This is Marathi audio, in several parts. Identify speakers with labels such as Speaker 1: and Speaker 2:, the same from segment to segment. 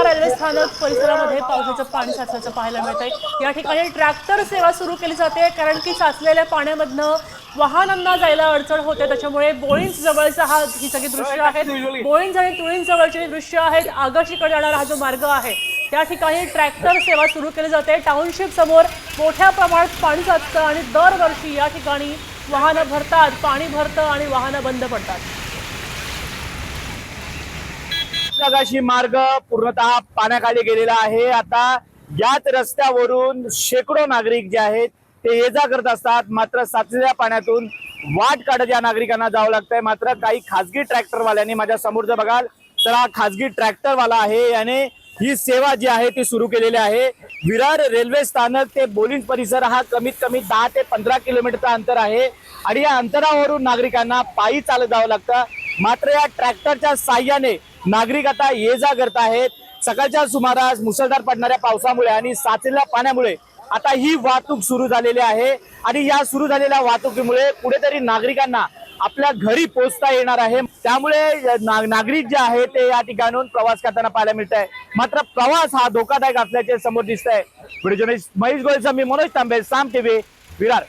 Speaker 1: विरार रेल्वे स्थानक परिसरामध्ये पावसाचं पाणी साचल्याचं पाहायला मिळत आहे या ठिकाणी ट्रॅक्टर सेवा सुरू केली जाते कारण की साचलेल्या पाण्यामधनं वाहनांना जायला अडचण होते. त्याच्यामुळे बोळींज जवळचा हा ही सगळी दृश्य आहेत. बोळींज आणि तुळींज जवळची दृश्य आहेत. आगाशीकडे जाणारा हा जो मार्ग आहे त्या ठिकाणी ट्रॅक्टर सेवा सुरू केली जाते. टाउनशिप समोर मोठ्या प्रमाणात पाणी साचतं आणि दरवर्षी या ठिकाणी वाहनं भरतात पाणी भरतं आणि वाहनं बंद पडतात.
Speaker 2: नगाशी मार्ग पूर्णतः पाण्याखाली गेलेला आहे. आता याच रस्त्यावरून शेकडो नागरिक जे आहेत ते ये जा करत असतात. मात्र साचलेल्या पाण्यातून वाट काढत या नागरिकांना जावं लागतंय. मात्र काही खासगी ट्रॅक्टरवाल्यांनी माझ्यासमोर जर बघाल तर हा खासगी ट्रॅक्टरवाला आहे. याने ही सेवा जी आहे ती सुरू केलेली आहे. विरार रेल्वे स्थानक ते बोलिंग परिसर हा कमीत कमी दहा ते पंधरा किलोमीटरचा अंतर आहे. आणि या अंतरावरून नागरिकांना पायी चालत जावं लागतं. मात्र या ट्रॅक्टरच्या साह्याने नागरिक आता ये जा करत आहेत. सकाळच्या सुमारास मुसळधार पडणाऱ्या पावसामुळे आणि साचलेल्या पाण्यामुळे आता ही वाहतूक सुरू झालेली आहे. आणि या सुरू झालेल्या वाहतुकीमुळे कुठेतरी नागरिकांना आपल्या घरी पोहोचता येणार आहे. त्यामुळे नागरिक जे आहे ते या ठिकाणून प्रवास करताना पाहायला मिळत आहे मात्र प्रवास हा धोकादायक असल्याचे समोर दिसत आहे महेश गोयल मी मनोज तांबे साम टीव्ही विरार.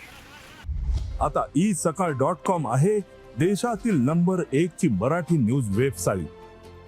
Speaker 3: आता ई सकाळ डॉट कॉम आहे देशातील नंबर एक ची मराठी न्यूज वेबसाईट.